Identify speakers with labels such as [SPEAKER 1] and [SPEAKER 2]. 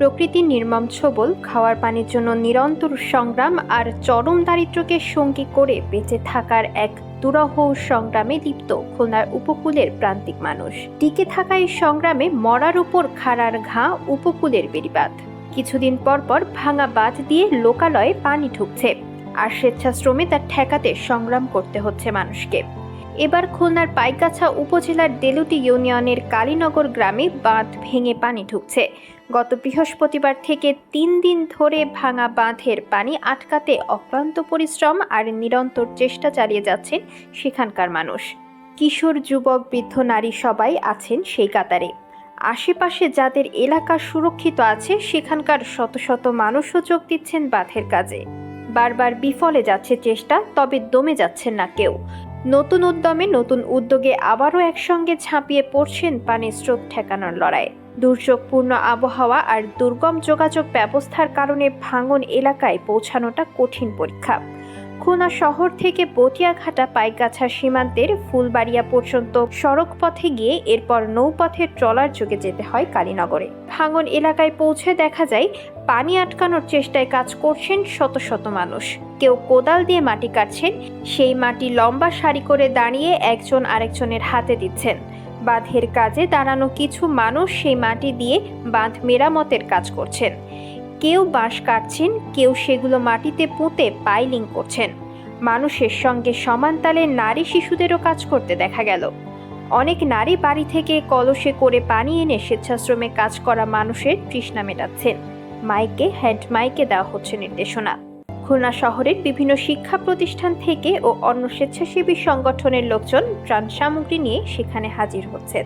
[SPEAKER 1] প্রকৃতির নির্মম ছবল, খাওয়ার পানির জন্য নিরন্তর সংগ্রাম আর চরম দারিদ্র্যকে সঙ্গী করে বেঁচে থাকার এক দুরহ সংগ্রামে লিপ্ত খুলনার উপকূলের প্রান্তিক মানুষ। টিকে থাকা এই সংগ্রামে মরার উপর খাড়ার ঘা উপকূলের বেড়িবাঁধ। কিছুদিন পর পর ভাঙা বাঁধ দিয়ে লোকালয়ে পানি ঢুকছে। আর স্বেচ্ছাশ্রমে তা ঠেকাতে সংগ্রাম করতে হচ্ছে মানুষকে। এবার খুলনার পাইকাছা উপজেলার দেলুটি ইউনিয়নের কালীনগর গ্রামে বাঁধ ভেঙে পানি ঢুকছে। গত বৃহস্পতিবার থেকে তিন দিন ধরে ভাঙা বাঁধের পানি আটকাতে অক্লান্ত পরিশ্রম আর নিরন্তর চেষ্টা চালিয়ে যাচ্ছেন সেখানকার মানুষ। কিশোর, যুবক, বৃদ্ধ, নারী সবাই আছেন সেই কাতারে। আশেপাশে যাদের এলাকা সুরক্ষিত আছে, সেখানকার শত শত মানুষও যোগ দিচ্ছেন বাঁধের কাজে। বারবার বিফলে যাচ্ছে চেষ্টা, তবে দমে যাচ্ছেন না কেউ। নতুন উদ্যমে নতুন উদ্যোগে আবারও একসঙ্গে ঝাঁপিয়ে পড়ছেন পানির স্রোত ঠেকানোর লড়াই। দুর্যোগপূর্ণ আবহাওয়া আর দুর্গম যোগাযোগ ব্যবস্থার কারণে ভাঙন এলাকায় পৌঁছানোটা কঠিন পরীক্ষা। খুলনা শহর থেকে বটিয়াঘাটা পাইগাছা সীমান্তের ফুলবাড়িয়া পর্যন্ত সড়ক পথে গিয়ে এরপর নৌপথে ট্রলার যোগে যেতে হয় কালীনগরে। ভাঙন এলাকায় পৌঁছে দেখা যায়, পানি আটকানোর চেষ্টায় কাজ করছেন শত শত মানুষ। কেউ কোদাল দিয়ে মাটি কাটছেন, সেই মাটি লম্বা সারি করে দাঁড়িয়ে একজন আরেকজনের হাতে দিচ্ছেন। বাঁধের কাজে দাঁড়ানো কিছু মানুষ সেই মাটি দিয়ে বাঁধ মেরামতের কাজ করছেন। কেউ বাঁশ কাটছেন, কেউ সেগুলো মাটিতে পুঁতে পাইলিং করছেন। মানুষের সঙ্গে সমান তালে নারী শিশুদেরও কাজ করতে দেখা গেল। অনেক নারী বাড়ি থেকে কলসে করে পানি এনে স্বেচ্ছাশ্রমে কাজ করা মানুষের তৃষ্ণা মেটাচ্ছেন। মাইকে হ্যান্ড মাইকে দেওয়া হচ্ছে নির্দেশনা। খুলনা শহরের বিভিন্ন শিক্ষা প্রতিষ্ঠান থেকে ও অন্য স্বেচ্ছাসেবী সংগঠনের লোকজন ত্রাণ সামগ্রী নিয়ে সেখানে হাজির হচ্ছেন।